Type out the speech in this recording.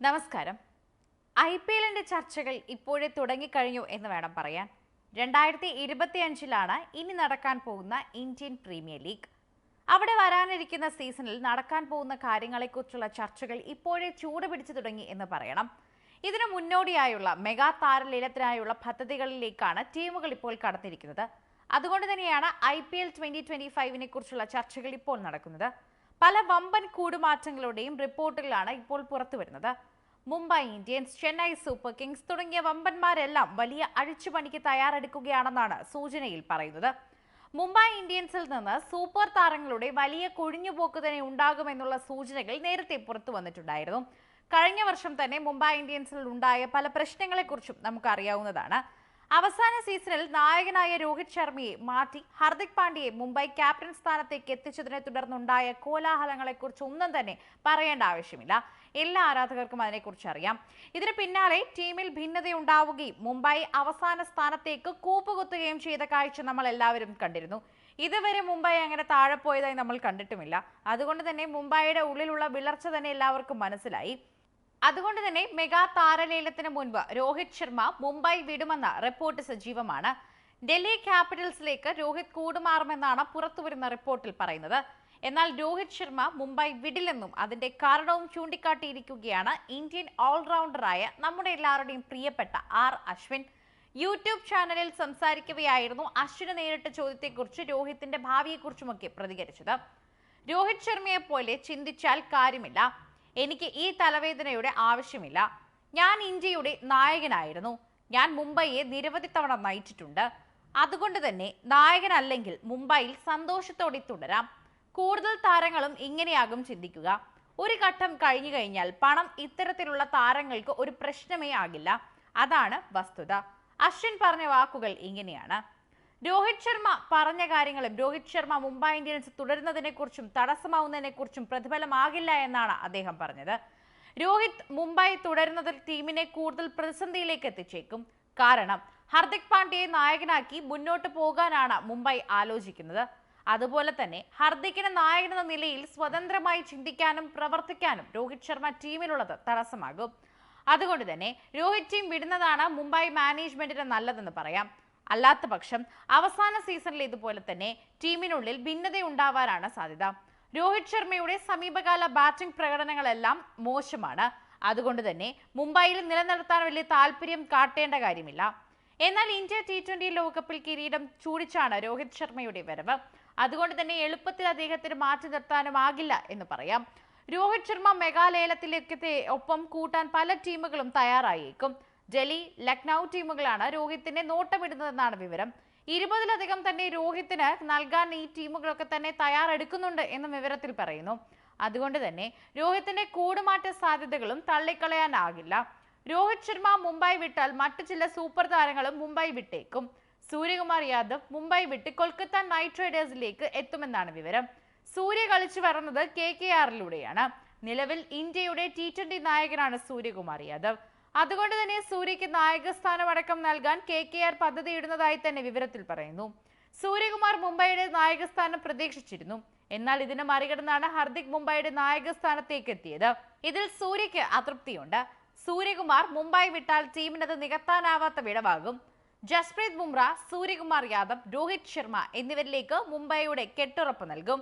നമസ്കാരം. I P എല്ലിന്റെ ചർച്ചകൾ ഇപ്പോഴേ തുടങ്ങിക്കഴിഞ്ഞു എന്ന് വേണം പറയാൻ. രണ്ടായിരത്തി ഇരുപത്തി അഞ്ചിലാണ് ഇനി നടക്കാൻ പോകുന്ന ഇന്ത്യൻ പ്രീമിയർ ലീഗ്. അവിടെ വരാനിരിക്കുന്ന സീസണിൽ നടക്കാൻ പോകുന്ന കാര്യങ്ങളെക്കുറിച്ചുള്ള ചർച്ചകൾ ഇപ്പോഴേ ചൂട് പിടിച്ചു തുടങ്ങി എന്ന് പറയണം. ഇതിനു മുന്നോടിയായുള്ള മെഗാ താരലീലത്തിനായുള്ള പദ്ധതികളിലേക്കാണ് ടീമുകൾ ഇപ്പോൾ കടന്നിരിക്കുന്നത്. അതുകൊണ്ട് തന്നെയാണ് I P L twenty twenty ഫൈവിനെ കുറിച്ചുള്ള ചർച്ചകൾ ഇപ്പോൾ നടക്കുന്നത്. പല വമ്പൻ കൂടുമാറ്റങ്ങളുടെയും റിപ്പോർട്ടുകളാണ് ഇപ്പോൾ പുറത്തുവരുന്നത്. Mumbai Indians Chennai super kings തുടങ്ങിയ വമ്പന്മാരെല്ലാം വലിയ അഴിച്ചുപണിക്ക് തയ്യാറെടുക്കുകയാണെന്നാണ് സൂചനയിൽ പറയുന്നത്. മുംബൈ ഇന്ത്യൻസിൽ നിന്ന് സൂപ്പർ താരങ്ങളുടെ വലിയ കൊഴിഞ്ഞുപോക്ക് തന്നെ ഉണ്ടാകുമെന്നുള്ള സൂചനകൾ നേരത്തെ പുറത്തു വന്നിട്ടുണ്ടായിരുന്നു. കഴിഞ്ഞ വർഷം തന്നെ മുംബൈ ഇന്ത്യൻസിൽ ഉണ്ടായ പല പ്രശ്നങ്ങളെക്കുറിച്ചും നമുക്ക് അറിയാവുന്നതാണ് അവസാന സീസണിൽ നായകനായ രോഹിത് ശർമ്മയെ മാറ്റി ഹർദിക് പാണ്ഡ്യയെ മുംബൈ ക്യാപ്റ്റൻ സ്ഥാനത്തേക്ക് എത്തിച്ചതിനെ തുടർന്നുണ്ടായ കോലാഹലങ്ങളെക്കുറിച്ച് ഒന്നും തന്നെ പറയേണ്ട ആവശ്യമില്ല. എല്ലാ ആരാധകർക്കും അതിനെക്കുറിച്ച് അറിയാം. ഇതിന് പിന്നാലെ ടീമിൽ ഭിന്നതയുണ്ടാവുകയും മുംബൈ അവസാന സ്ഥാനത്തേക്ക് കൂപ്പുകുത്തുകയും ചെയ്ത കാഴ്ച നമ്മൾ എല്ലാവരും കണ്ടിരുന്നു. ഇതുവരെ മുംബൈ അങ്ങനെ താഴെ പോയതായി നമ്മൾ കണ്ടിട്ടുമില്ല. അതുകൊണ്ട് തന്നെ മുംബൈയുടെ ഉള്ളിലുള്ള വിളർച്ച തന്നെ എല്ലാവർക്കും മനസ്സിലായി. അതുകൊണ്ട് തന്നെ മെഗാ താരലേലത്തിന് മുൻപ് രോഹിത് ശർമ്മ മുംബൈ വിടുമെന്ന റിപ്പോർട്ട് സജീവമാണ്. ഡൽഹി ക്യാപിറ്റൽസിലേക്ക് രോഹിത് കൂടുമാറുമെന്നാണ് പുറത്തുവരുന്ന റിപ്പോർട്ടിൽ പറയുന്നത്. എന്നാൽ രോഹിത് ശർമ്മ മുംബൈ വിടില്ലെന്നും അതിന്റെ കാരണവും ചൂണ്ടിക്കാട്ടിയിരിക്കുകയാണ് ഇന്ത്യൻ ഓൾറൗണ്ടറായ നമ്മുടെ എല്ലാവരുടെയും പ്രിയപ്പെട്ട ആർ അശ്വിൻ. യൂട്യൂബ് ചാനലിൽ സംസാരിക്കവെയായിരുന്നു അശ്വിന് നേരിട്ട ചോദ്യത്തെക്കുറിച്ച് രോഹിത്തിന്റെ ഭാവിയെക്കുറിച്ചുമൊക്കെ പ്രതികരിച്ചത്. രോഹിത് ശർമ്മയെ പോലെ ചിന്തിച്ചാൽ കാര്യമില്ല. എനിക്ക് ഈ തലവേദനയുടെ ആവശ്യമില്ല. ഞാൻ ഇന്ത്യയുടെ നായകനായിരുന്നു. ഞാൻ മുംബൈയെ നിരവധി തവണ നയിച്ചിട്ടുണ്ട്. അതുകൊണ്ട് തന്നെ നായകനല്ലെങ്കിൽ മുംബൈയിൽ സന്തോഷത്തോടെ തുടരാം. കൂടുതൽ താരങ്ങളും ഇങ്ങനെയാകും ചിന്തിക്കുക. ഒരു ഘട്ടം കഴിഞ്ഞു കഴിഞ്ഞാൽ പണം ഇത്തരത്തിലുള്ള താരങ്ങൾക്ക് ഒരു പ്രശ്നമേ ആകില്ല. അതാണ് വസ്തുത. അശ്വിൻ പറഞ്ഞ വാക്കുകൾ ഇങ്ങനെയാണ്. രോഹിത് ശർമ്മ പറഞ്ഞ കാര്യങ്ങളും രോഹിത് ശർമ്മ മുംബൈ ഇന്ത്യൻസ് തുടരുന്നതിനെക്കുറിച്ചും തടസ്സമാവുന്നതിനെക്കുറിച്ചും പ്രതിഫലമാകില്ല എന്നാണ് അദ്ദേഹം പറഞ്ഞത്. രോഹിത് മുംബൈ തുടരുന്നതിൽ ടീമിനെ കൂടുതൽ പ്രതിസന്ധിയിലേക്ക് എത്തിച്ചേക്കും. കാരണം ഹർദിക് പാണ്ഡ്യയെ നായകനാക്കി മുന്നോട്ട് പോകാനാണ് മുംബൈ ആലോചിക്കുന്നത്. അതുപോലെ തന്നെ ഹർദിക്കിന് നായകനെന്ന നിലയിൽ സ്വതന്ത്രമായി ചിന്തിക്കാനും പ്രവർത്തിക്കാനും രോഹിത് ശർമ്മ ടീമിലുള്ളത് തടസ്സമാകും. അതുകൊണ്ട് തന്നെ രോഹിത് ടീം വിടുന്നതാണ് മുംബൈ മാനേജ്മെന്റിന് നല്ലതെന്ന് പറയാം. അല്ലാത്ത പക്ഷം അവസാന സീസണിൽ ഇതുപോലെ തന്നെ ടീമിനുള്ളിൽ ഭിന്നതയുണ്ടാവാനാണ് സാധ്യത. രോഹിത് ശർമ്മയുടെ സമീപകാല ബാറ്റിംഗ് പ്രകടനങ്ങളെല്ലാം മോശമാണ്. അതുകൊണ്ട് തന്നെ മുംബൈയിൽ നിലനിർത്താൻ വലിയ താല്പര്യം കാട്ടേണ്ട കാര്യമില്ല. എന്നാൽ ഇന്ത്യ ടി ട്വന്റി ലോകകപ്പിൽ കിരീടം ചൂടിച്ചാണ് രോഹിത് ശർമ്മയുടെ വരവ്. അതുകൊണ്ട് തന്നെ എളുപ്പത്തിൽ അദ്ദേഹത്തിന് മാറ്റി നിർത്താനുമാകില്ല എന്ന് പറയാം. രോഹിത് ശർമ്മ മെഗാലേലത്തിലേക്ക് ഒപ്പം കൂട്ടാൻ പല ടീമുകളും തയ്യാറായേക്കും. ഡൽഹി ലക്നൗ ടീമുകളാണ് രോഹിത്തിനെ നോട്ടമിടുന്നതെന്നാണ് വിവരം. ഇരുപതിലധികം തന്നെ രോഹിത്തിന് നൽകാൻ ഈ ടീമുകളൊക്കെ തന്നെ തയ്യാറെടുക്കുന്നുണ്ട് എന്നും വിവരത്തിൽ പറയുന്നു. അതുകൊണ്ട് തന്നെ രോഹിത്തിന്റെ കൂടുമാറ്റ സാധ്യതകളും തള്ളിക്കളയാനാകില്ല. രോഹിത് ശർമ്മ മുംബൈ വിട്ടാൽ മറ്റു ചില സൂപ്പർ താരങ്ങളും മുംബൈ വിട്ടേക്കും. സൂര്യകുമാർ യാദവ് മുംബൈ വിട്ട് കൊൽക്കത്ത നൈറ്റ് റൈഡേഴ്സിലേക്ക് എത്തുമെന്നാണ് വിവരം. സൂര്യ കളിച്ചു വരുന്നത് കെ കെ ആറിലൂടെയാണ്. നിലവിൽ ഇന്ത്യയുടെ ടി ട്വന്റി നായകനാണ് സൂര്യകുമാർ യാദവ്. അതുകൊണ്ട് തന്നെ സൂര്യയ്ക്ക് നായകസ്ഥാനമടക്കം നൽകാൻ കെ കെ ആർ പദ്ധതിയിടുന്നതായി തന്നെ വിവരത്തിൽ പറയുന്നു. സൂര്യകുമാർ മുംബൈയുടെ നായകസ്ഥാനം പ്രതീക്ഷിച്ചിരുന്നു. എന്നാൽ ഇതിനെ മറികടന്നാണ് ഹർദിക് മുംബൈയുടെ നായകസ്ഥാനത്തേക്ക് എത്തിയത് ഇതിൽ സൂര്യക്ക് അതൃപ്തിയുണ്ട്. സൂര്യകുമാർ മുംബൈ വിട്ടാൽ ടീമിനത് നികത്താനാവാത്ത വിടവാകും. ജസ്പ്രീത് ബുംറ സൂര്യകുമാർ യാദവ് രോഹിത് ശർമ്മ എന്നിവരിലേക്ക് മുംബൈയുടെ കെട്ടുറപ്പ് നൽകും.